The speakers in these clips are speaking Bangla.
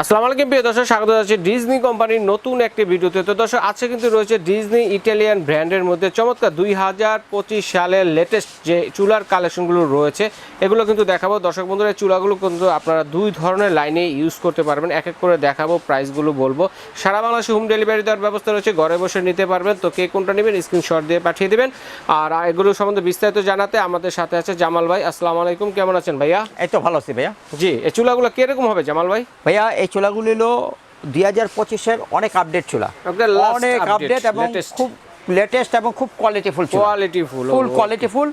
আসসালামু আলাইকুম প্রিয় দর্শক স্বাগত জানাচ্ছি ডিজনি কোম্পানির নতুন একটি ভিডিওতে। তো দর্শক আজকে কিন্তু রয়েছে ডিজনি ইটালিয়ান ব্র্যান্ডের মধ্যে চমৎকার দুই হাজার পঁচিশ সালের লেটেস্ট যে চুলার কালেকশনগুলো রয়েছে এগুলো কিন্তু দেখাবো। দর্শক বন্ধুরা এই চুলাগুলো কিন্তু আপনারা দুই ধরনের লাইনে ইউজ করতে পারবেন। এক এক করে দেখাবো প্রাইসগুলো বলব। সারা বাংলাদেশে হোম ডেলিভারি দেওয়ার ব্যবস্থা রয়েছে ঘরে বসে নিতে পারবেন। তো কে কোনটা নেবেন স্ক্রিনশট দিয়ে পাঠিয়ে দেবেন। আর এগুলো সম্বন্ধে বিস্তারিত জানাতে আমাদের সাথে আছে জামাল ভাই। আসসালামু আলাইকুম কেমন আছেন ভাইয়া? এই তো ভালো আছি ভাইয়া। জি এই চুলাগুলো কীরকম হবে জামাল ভাই? ভাইয়া এই চুলাগুলি হলো দুই হাজার পঁচিশের অনেক আপডেট চোলা অনেক আপডেট এবং খুব লেটেস্ট এবং খুব কোয়ালিটিফুল কোয়ালিটি ফুল ফুল কোয়ালিটিফুল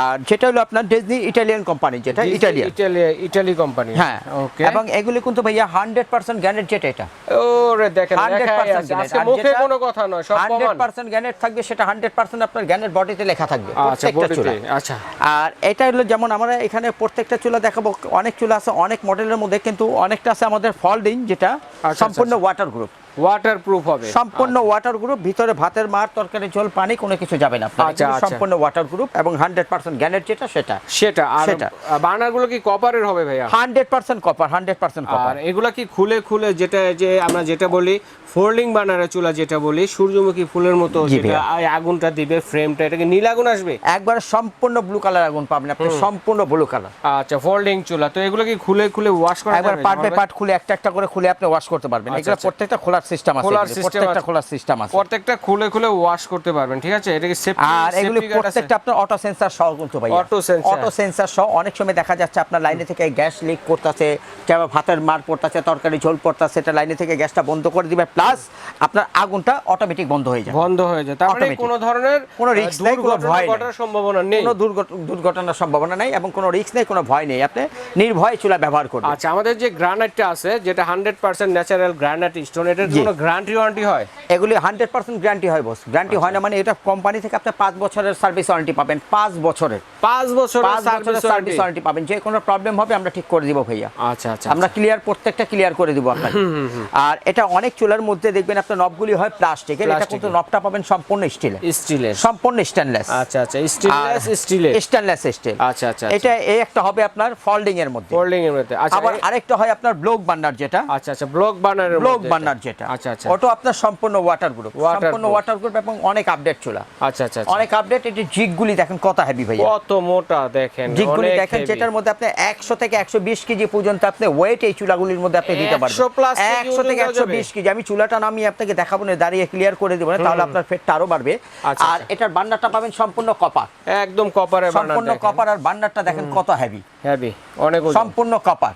আর যেটা হলো আপনার ডিজনি ইটালিয়ান কোম্পানি যেটা ইটালিয়ান ইটালি ইটালি কোম্পানি হ্যাঁ। ওকে এবং এগুলি কিন্তু ভাইয়া হান্ড্রেড পার্সেন্ট গ্যানেট যেটা এটা। ওরে দেখেন হান্ড্রেড দেখাই পার্সেন্ট আছে। আজকে মুখে কোনো কথা নয় সব হান্ড্রেড প্রমাণ পার্সেন্ট গ্যানেট থাকবে সেটা হান্ড্রেড পার্সেন্ট আপনার গ্যানেট বডিতে লেখা থাকবে আচ্ছা প্রত্যেকটা চুলা। আচ্ছা। আর এটা হলো যেমন আমরা এখানে প্রত্যেকটা চুলা দেখাবো অনেক চুলা আছে অনেক মডেলের মধ্যে কিন্তু অনেকটা আছে আমাদের ফলডিং যেটা আচ্ছা, সম্পূর্ণ ওয়াটার গ্রুপ ওয়াটার প্রুফ হবে। সম্পূর্ণ ওয়াটার গ্রুপ ভিতরে ভাতের মার তরকারি ঝোল পানি কোনো কিছু যাবে না। আচ্ছা, আচ্ছা। সম্পূর্ণ ওয়াটার গ্রুপ এবং হান্ড্রেড পার্সেন্ট গ্যানেট যেটা সেটা। সেটা আর। বার্নারগুলো কি কপারের হবে ভাইয়া? Hundred percent copper hundred percent copper আর এগুলা কি খুলে খুলে যেটা যে আমরা যেটা বলি ফোল্ডিং বার্নারের চুলা যেটা বলি সূর্যমুখী ফুলের মতো যেটা আগুনটা দিবে ফ্রেমটা এটাকে নীল আগুন আসবে? একবার সম্পূর্ণ ব্লু কালার আগুন পাবেন আপনি সম্পূর্ণ ব্লু কালার আচ্ছা ফোল্ডিং চুলা। তো এগুলো কি খুলে খুলে ওয়াশ করা একবার পার্ট বাই পার্ট খুলে একটা একটা করে খুলে আপনি ওয়াশ করতে পারবেন। আচ্ছা, এগুলো আচ্ছা। প্রত্যেকটা খোলার সিস্টেম আছে খোলার system প্রত্যেকটা খোলার সিস্টেম আছে। প্রত্যেকটা খুলে খুলে ওয়াশ করতে পারবেন ঠিক আছে? এটা কি সেফটি আর এগুলি প্রত্যেকটা আপনার অটো সেন্সার সহ কিন্তু ভাই Auto sensor। অটো সেন্সার সহ অনেক সময় দেখা যাচ্ছে আপনার লাইনে থেকে গ্যাস লিক করতেছে কিংবা ভাতের মার পড়তেছে তরকারি ঝোল পড়তেছে এটা লাইনে থেকে গ্যাসটা বন্ধ করে দিবে প্লাস আপনার আগুনটা অটোমেটিক বন্ধ হয়ে যায় বন্ধ হয়ে যায়। তার মানে কোনো ধরনের কোনো নাই, কোনো ভয়। ঘটার সম্ভাবনা নেই। কোনো দুর্ঘটনার সম্ভাবনা নাই এবং কোনো রিস্ক নেই কোনো ভয় নেই। আপনি নির্ভয়ে চুলা ব্যবহার করবেন। আচ্ছা আমাদের যে গ্রানাইটটা আছে যেটা hundred percent natural granite stone এটার জি। কোনো গ্যারান্টি ওয়ারেন্টি হয়? এগুলি হান্ড্রেড পার্সেন্ট গ্যারান্টি হয় বস গ্যারান্টি হয় না মানে এটা কোম্পানি থেকে আপনি পাঁচ বছরের সার্ভিস ওয়ারেন্টি পাবেন পাঁচ বছরের। পাঁচ বছর পাঁচ বছরের সার্ভিস ওয়ারেন্টি পাবেন। যে কোনো প্রবলেম হবে আমরা ঠিক করে দিব ভাইয়া। আচ্ছা আচ্ছা আমরা ক্লিয়ার প্রত্যেকটা ক্লিয়ার করে দিব আপনাকে। আর এটা অনেক চুলার মধ্যে দেখবেন আপনার নবগুলি হয় প্লাস্টিকের এটা কিন্তু Plastic-এর। নবটা পাবেন সম্পূর্ণ স্টিলের স্টিলের সম্পূর্ণ স্টেনলেস আচ্ছা আচ্ছা স্টিললেস স্টিলের স্টেনলেস স্টিল আচ্ছা, আচ্ছা, এটা এই একটা হবে আপনার ফোল্ডিং এর মধ্যে। ফোল্ডিং এর মধ্যে। আচ্ছা আবার আরেকটা হয় আপনার ব্লক বার্নার যেটা। আচ্ছা আচ্ছা ব্লক বার্নারের ব্লক বার্নার যেটা। আচ্ছা আচ্ছা। ওটা আপনার সম্পূর্ণ ওয়াটার গ্রুপ সম্পূর্ণ ওয়াটার গ্রুপ এবং অনেক আপডেট চুলা। আচ্ছা আচ্ছা আচ্ছা। অনেক আপডেট এটি জিগগুলি দেখেন কত হেভি ভাইয়া। কত মোটা দেখেন জিগগুলি দেখেন যেটার মধ্যে আপনি একশো থেকে একশো বিশ কেজি পর্যন্ত আপনি ওয়েট এই চুলাগুলির মধ্যে আপনি দিতে পারবেন। 100 plus কেজি একশো থেকে ওজন একশো যাবে? বিশ কেজি। আমি চুলাটা নামি আপনাকে দেখাবো না দাঁড়িয়ে ক্লিয়ার করে দেবো না তাহলে আপনার ফেটটা আরও বাড়বে। আর। এটার বান্নারটা পাবেন সম্পূর্ণ কপার একদম কপারের বার্নার সম্পূর্ণ কপার আর বান্নারটা দেখেন কত হেভি হেভি অনেক সম্পূর্ণ কপার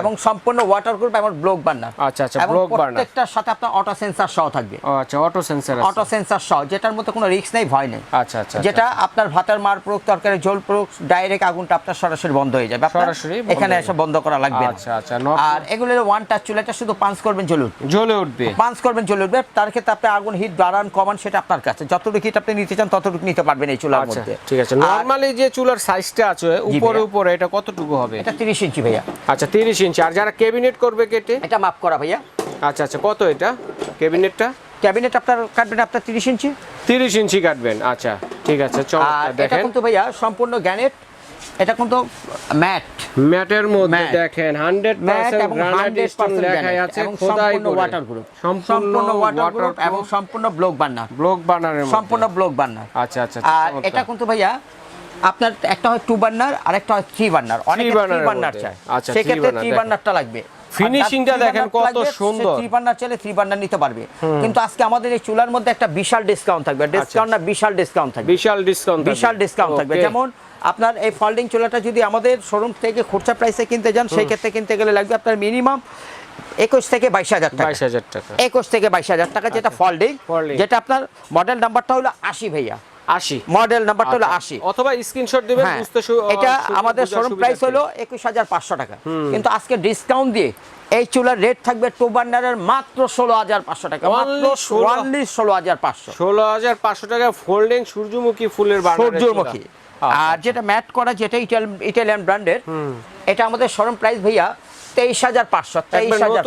এবং সম্পূর্ণ ওয়াটার গ্রুপ এবং ব্লক বার্নার আচ্ছা, আচ্ছা, block burner। প্রত্যেকটার সাথে আপনার অটো সেন্সার সহ থাকবে। আচ্ছা অটো সেন্সর অটো সেন্সার সহ যেটার মধ্যে কোনো রিস্ক নেই ভয় নেই। আচ্ছা আচ্ছা যেটা আপনার ভাতের মার প্রয়োগ তরকারি ঝোল প্রয়োগ ডাইরেক্ট আগুনটা আপনার সরাসরি বন্ধ হয়ে যাবে। আপনার সরাসরি এখানে এসে বন্ধ করা লাগবে আচ্ছা আচ্ছা আর এগুলো ওয়ান টাচ চুলাটা শুধু পাঁচ করবেন জ্বলুন জ্বলে উঠবে। পাঁচ করবেন জ্বলে উঠবে। তার ক্ষেত্রে আপনি আগুন হিট বাড়ান কমান সেটা আপনার কাছে। যতটুকু হিট আপনি নিতে চান ততটুকু নিতে পারবেন এই চুলার আচ্ছা মধ্যে। ঠিক আছে। নরমালি যে চুলার সাইজটা আছে উপরে উপরে এটা কতটুকু হবে? এটা তিরিশ ইঞ্চি ভাইয়া। আচ্ছা তিরিশ ইঞ্চি। আর যারা ক্যাবিনেট করবে কেটে এটা মাপ করা ভাইয়া। আচ্ছা আচ্ছা কত এটা? ক্যাবিনেটটা? ক্যাবিনেট আপনার কাটবেন আপনার তিরিশ ইঞ্চি? তিরিশ ইঞ্চি কাটবেন আচ্ছা ঠিক আছে চমৎকার এটা দেখেন। কিন্তু ভাইয়া সম্পূর্ণ গ্যানেট এটা কিন্তু ম্যাট। ম্যাটের মধ্যে দেখেন হান্ড্রেড ম্যাট পার্সেন্ট এবং গ্রানাইট স্টোন পার্সেন্ট আছে খোদাই সম্পূর্ণ করে। ওয়াটার গ্রুপ সম্পূর্ণ ওয়াটার গ্রুপ এবং সম্পূর্ণ ব্লক বার্নার ব্লক বানারের সম্পূর্ণ ব্লক বার্নার আচ্ছা আচ্ছা আর এটা কিন্তু ভাইয়া আপনার একটা হয় টু বার্নার আর একটা হয় থ্রি বার্নার অনেকে থ্রি বার্নার। চায়। আচ্ছা, সেক্ষেত্রে থ্রি বার্নারটা লাগবে। Finishing-টা দেখেন কত সুন্দর। থ্রি বার্নার চাইলে থ্রি বার্নার নিতে পারবে। কিন্তু আজকে আমাদের এই চুলার মধ্যে একটা বিশাল ডিসকাউন্ট থাকবে। ডিসকাউন্ট না বিশাল ডিসকাউন্ট থাকবে। বিশাল ডিসকাউন্ট বিশাল ডিসকাউন্ট থাকবে। যেমন আপনার এই ফোল্ডিং চুলাটা যদি আমাদের শোরুম থেকে খুচরা প্রাইসে কিনতে যান সেই ক্ষেত্রে কিনতে গেলে লাগবে আপনার মিনিমাম একুশ থেকে বাইশ হাজার টাকা। বাইশ হাজার টাকা। একুশ থেকে বাইশ হাজার টাকা যেটা ফোল্ডিং Folding। যেটা আপনার মডেল নাম্বারটা হলো আশি ভাইয়া। আশি। মডেল নাম্বারটা হলো আশি। অথবা স্ক্রিনশট দিবেন হ্যাঁ। এটা আমাদের শোরুম প্রাইস হলো একুশ হাজার পাঁচশো টাকা। কিন্তু আজকে ডিসকাউন্ট দিয়ে এই চুলার রেট থাকবে টু বার্নারের মাত্র ষোলো হাজার পাঁচশো টাকা। মাত্র Only 16 অনলি ষোলো হাজার পাঁচশো। ষোলো হাজার পাঁচশো টাকা ফোল্ডিং সূর্যমুখী ফুলের সূর্যমুখী। আচ্ছা, আর যেটা ম্যাট করা যেটা ইটালিয়ান ব্র্যান্ডের এটা আমাদের শোরুম প্রাইস ভাইয়া তেইশ হাজার পাঁচশো তেইশ হাজার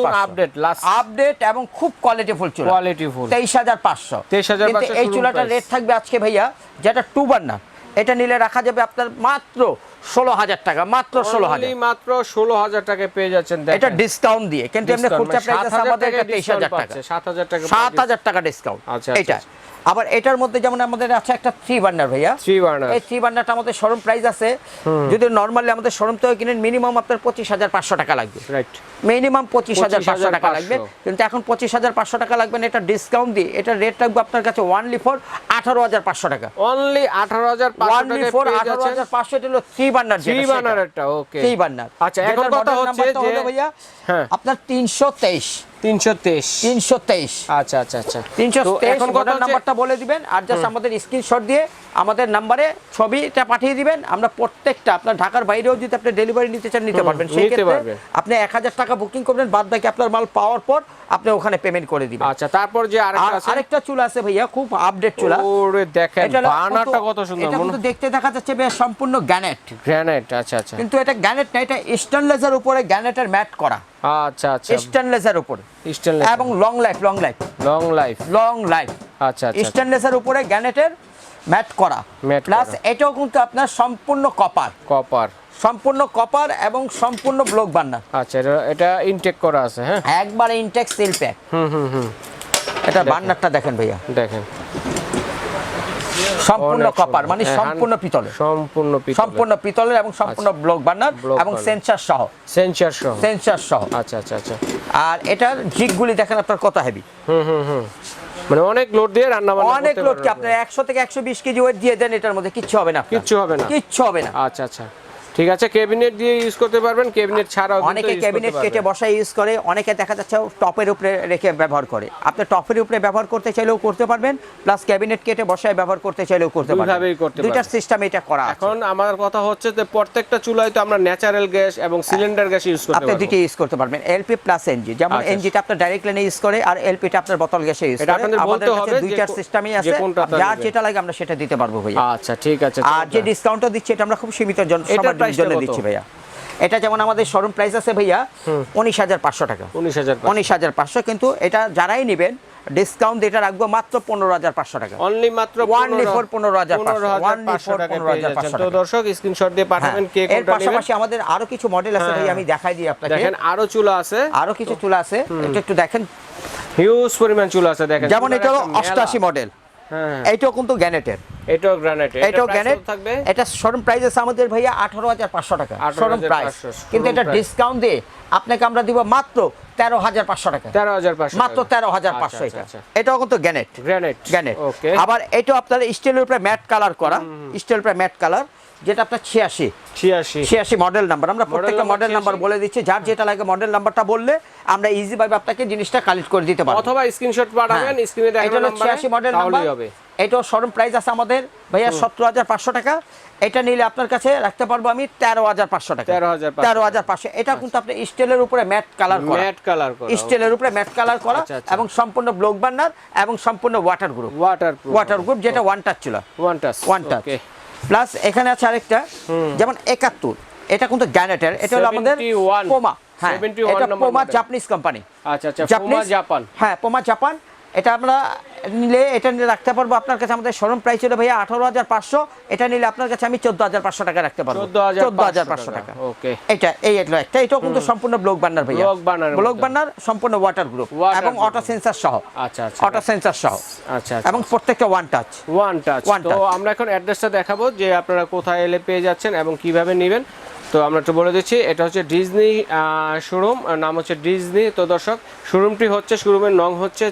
আপডেট এবং খুব কোয়ালিটিফুল চুলা। Full। তেইশ হাজার পাঁচশো। 23,500 কিন্তু এই চুলাটার রেট থাকবে আজকে ভাইয়া যেটা টু বার্নার এটা নিলে রাখা যাবে আপনার মাত্র ষোলো হাজার টাকা মাত্র ষোলো হাজার। মাত্র ষোলো হাজার টাকায় পেয়ে যাচ্ছেন এটা ডিসকাউন্ট দিয়ে কিন্তু এমনি খুচরা মানে প্রাইস আমাদের এটা তেইশ হাজার টাকা। পাচ্ছে, 7,000 টাকা সাত হাজার টাকা ডিসকাউন্ট আচ্ছা, আচ্ছা, এটা আচ্ছা। আবার এটার মধ্যে যেমন আমাদের আছে একটা থ্রি বার্নার ভাইয়া। থ্রি বার্নার এই থ্রি বার্নারটা আমাদের শোরুম প্রাইস আছে। যদি নর্মালি আমাদের শোরুম থেকে কিনেন মিনিমাম আপনার পঁচিশ হাজার পাঁচশো টাকা লাগবে। রাইট মিনিমাম পঁচিশ হাজার পাঁচশো টাকা লাগবে। কিন্তু এখন পঁচিশ হাজার পাঁচশো টাকা লাগবে না এটা ডিসকাউন্ট দিয়ে। এটা রেট রাখব আপনার কাছে ওয়ানলি ফোর আঠারো হাজার পাঁচশো টাকা। অনলি আঠারো হাজার ওয়ানলি ফোর আঠারো হাজার পাঁচশো এটা হলো থ্রি বার্নার থ্রি বার্নারেরটা ওকে থ্রি বার্নার আচ্ছা এখন কথা হচ্ছে যে ভাইয়া হ্যাঁ। আপনার তিনশো তেইশ। আচ্ছা আচ্ছা আচ্ছা। এখন নাম্বারটা বলে দিবেন আর জাস্ট আমাদের স্ক্রিনশট দিয়ে আমাদের নাম্বারে ছবিটা পাঠিয়ে দিবেন। আমরা প্রত্যেকটা আপনার ঢাকার বাইরেও যদি আপনি ডেলিভারি নিতে চান নিতে পারবেন। সেই ক্ষেত্রে পারবেন। আপনি এক হাজার টাকা বুকিং করবেন বাদ বাকি আপনার মাল পাওয়ার পর আপনি ওখানে পেমেন্ট করে দিবেন। আচ্ছা তারপর যে আর আরেকটা আছে? আরেকটা চুলা আছে ভাইয়া খুব আপডেট চুলা ওরে দেখেন বার্নারটা কত- সুন্দর এটা কিন্তু দেখতে দেখা যাচ্ছে বেশ সম্পূর্ণ গ্যানেট গ্রানাইট আচ্ছা আচ্ছা। কিন্তু এটা গ্যানেট না এটা স্টেনলেসের উপরে গ্যানেটের ম্যাট করা। আচ্ছা আচ্ছা। স্টেনলেসের উপরে। স্টেনলেস এবং long life long life long life long life আচ্ছা আচ্ছা স্টেনলেসের উপরে গ্যানেটের ম্যাট করা। প্লাস এটাও কিন্তু আপনার সম্পূর্ণ কপার কপার সম্পূর্ণ কপার এবং সম্পূর্ণ ব্লক বার্নার। আচ্ছা এটা এটা ইনটেক করা আছে হ্যাঁ? একবারে ইনটেক সিল প্যাক হুম হুম হুম। এটা বার্নারটা দেখেন ভাইয়া। দেখেন। সম্পূর্ণ কপার মানে হ্যাঁ, সম্পূর্ণ পিতলের। সম্পূর্ণ পিতলের। সম্পূর্ণ পিতলের এবং সম্পূর্ণ ব্লক বার্নার এবং। সেন্সার সহ। সেন্সার সহ। সেন্সার সহ। আচ্ছা আচ্ছা আচ্ছা। আর এটার জিগগুলি দেখেন আপনার কত হেভি হুম হুম হুম। মানে অনেক লোড দিয়ে রান্না বান্না অনেক লোডকে পারবেন আপনার একশো থেকে একশো বিশ কেজি ওয়েট দিয়ে দেন এটার মধ্যে কিচ্ছু হবে না। কিচ্ছু হবে না। কিচ্ছু হবে না। আচ্ছা আচ্ছা। ঠিক আছে ক্যাবিনেট দিয়ে ইউজ করতে পারবেন ক্যাবিনেট ছাড়াও অনেকে ক্যাবিনেট কেটে বসায় ইউজ করে অনেকে দেখা যাচ্ছে টপের উপরে রেখে ব্যবহার করে। আপনি টপের উপরে ব্যবহার করতে চাইলেও করতে পারবেন প্লাস ক্যাবিনেট কেটে বসায় ব্যবহার করতে চাইলেও করতে পারবেন। করতে দুইটার। সিস্টেম এটা করা এখন আমার কথা হচ্ছে যে প্রত্যেকটা চুলায় তো আমরা ন্যাচারাল গ্যাস এবং সিলিন্ডার গ্যাস ইউজ করতে আপনি দুইটা ইউজ করতে পারবেন এলপি প্লাস এনজি যেমন আচ্ছা। এনজিটা আপনার ডাইরেক্ট লাইনে ইউজ করে আর এলপিটা আপনার বোতল গ্যাসে ইউজ এটা করে। আপনাদের আমাদের বলতে কাছে দুইটার সিস্টেমই আছে যার যেটা লাগে আমরা সেটা দিতে পারব ভাইয়া। আচ্ছা ঠিক আছে আর যে ডিসকাউন্টটা দিচ্ছি এটা আমরা খুব সীমিত জন সবার জন্য দিচ্ছি ভাইয়া। এটা যেমন আমাদের শোরুম প্রাইস আছে ভাইয়া উনিশ হাজার পাঁচশো টাকা। উনিশ হাজার উনিশ হাজার পাঁচশো কিন্তু এটা যারাই নেবেন ডিসকাউন্ট এটা রাখব মাত্র পনেরো হাজার পাঁচশো টাকা। অনলি মাত্র for 15,500 পনেরো হাজার Only পাঁচশো for টাকা 15,500 তো। দর্শক স্ক্রিনশট দিয়ে হ্যাঁ, পাঠাবেন কে এর পাশাপাশি আমাদের আরও কিছু মডেল আছে ভাই হ্যাঁ। আমি দেখাই দিই আপনাকে। দেখেন আরও চুলা আছে। আরও কিছু চুলা আছে। এটা একটু দেখেন। হিউজ পরিমাণ চুলা আছে দেখেন। যেমন এটা হলো অষ্টাশি মডেল হ্যাঁ। এইটাও কিন্তু গ্যানেটের। এটাও গ্রানাইট এটাও গ্যানেট থাকবে? এটা শোরুম প্রাইস আছে আমাদের ভাইয়া আঠারো হাজার পাঁচশো টাকা। শোরুম প্রাইস কিন্তু এটা ডিসকাউন্ট দিয়ে আপনাকে আমরা দিব মাত্র তেরো হাজার পাঁচশো টাকা। তেরো হাজার পাঁচশো মাত্র তেরো হাজার পাঁচশো এটা। এটাও কিন্তু গ্যানেট গ্রানাইট গ্যানেট ওকে আবার আপনার স্টিলের উপরে ম্যাট কালার করা। স্টিলের উপরে ম্যাট কালার যেটা আপনার ছিয়াশি। ছিয়াশি। ছিয়াশি মডেল নাম্বার আমরা প্রত্যেকটা মডেল নাম্বার বলে দিচ্ছি। যার যেটা লাগে মডেল নাম্বারটা বললে আমরা ইজি ভাবে আপনাকে জিনিসটা কালেক্ট করে দিতে পারব। অথবা স্ক্রিনশট পাঠাবেন স্ক্রিনে এটা দেখানো ছিয়াশি মডেল নাম্বার হবে। এটাও শোরুম প্রাইস আছে আমাদের। ভাইয়া সত্তর হাজার পাঁচশো টাকা। এটা নিলে আপনার কাছে রাখতে পারব আমি তেরো হাজার পাঁচশো টাকা। 13,500 তেরো হাজার পাঁচশো। এটা কিন্তু আপনি স্টিলের উপরে ম্যাট কালার করা। ম্যাট কালার করা স্টিলের উপরে ম্যাট কালার করা আচ্ছা, আচ্ছা। এবং সম্পূর্ণ ব্লক বার্নার এবং সম্পূর্ণ water group water water group যেটা ওয়ান টাচ ছিল। One touch one touch plus এখানে আছে আরেকটা। যেমন একাত্তর। এটা কিন্তু গ্যানেটের এটা হলো আমাদের পোমা হ্যাঁ 71 এটা পোমা। জাপানিজ কোম্পানি আচ্ছা আচ্ছা পোমা জাপান হ্যাঁ পোমা জাপান এটা আমরা নিলে এটা নিলে রাখতে পারব আপনার কাছে আমাদের শোরুম প্রাইস ছিল ভাইয়া আঠারো হাজার পাঁচশো। এটা নিলে আপনার কাছে আমি চোদ্দ হাজার পাঁচশো টাকা রাখতে পারব। চোদ্দ হাজার পাঁচশো টাকা ওকে। এটা এই একটা একটা। এটাও কিন্তু সম্পূর্ণ ব্লক বার্নার ভাইয়া। ব্লক। বার্নার সম্পূর্ণ ওয়াটার গ্রুপ এবং অটো সেন্সার সহ। আচ্ছা আচ্ছা। অটো সেন্সার সহ। আচ্ছা এবং প্রত্যেকটা ওয়ান টাচ ওয়ান টাচ তো আমরা এখন অ্যাড্রেসটা দেখাবো যে আপনারা কোথায় এলে পেয়ে যাচ্ছেন এবং কীভাবে নেবেন। তো আমরা একটু বলে দিচ্ছি, এটা হচ্ছে ডিজনি শোরুম নাম হচ্ছে ডিজনি। তো দর্শক, শোরুমটি হচ্ছে, শোরুমের নং হচ্ছে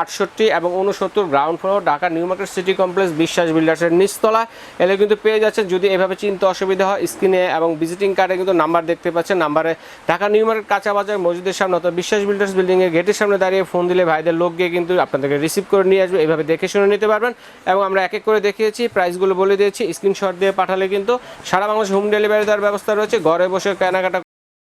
আটষট্টি এবং উনসত্তর ground floor Dhaka New Market City Complex, Biswas বিল্ডার্সের নিচতলা। এলে কিন্তু পেয়ে যাচ্ছেন, যদি এভাবে চিনতে অসুবিধা হয়, স্ক্রিনে এবং ভিজিটিং কার্ডে কিন্তু নাম্বার দেখতে পাচ্ছেন। নাম্বারে ঢাকা নিউ মার্কেট কাঁচা বাজার মসজিদের সামনে অথবা বিশ্বাস বিল্ডার্স বিল্ডিংয়ের গেটের সামনে দাঁড়িয়ে ফোন দিলে ভাইদের লোক গিয়ে কিন্তু আপনাদেরকে রিসিভ করে নিয়ে আসবে। এভাবে দেখে শুনে নিতে পারবেন। এবং আমরা এক এক করে দেখিয়েছি, প্রাইসগুলো বলে দিয়েছি, স্ক্রিনশট দিয়ে পাঠালে কিন্তু সারা বাংলাদেশ হোম ডেলিভারি দেওয়ার ব্যবস্থা রয়েছে। ঘরে বসে কেনাকাটা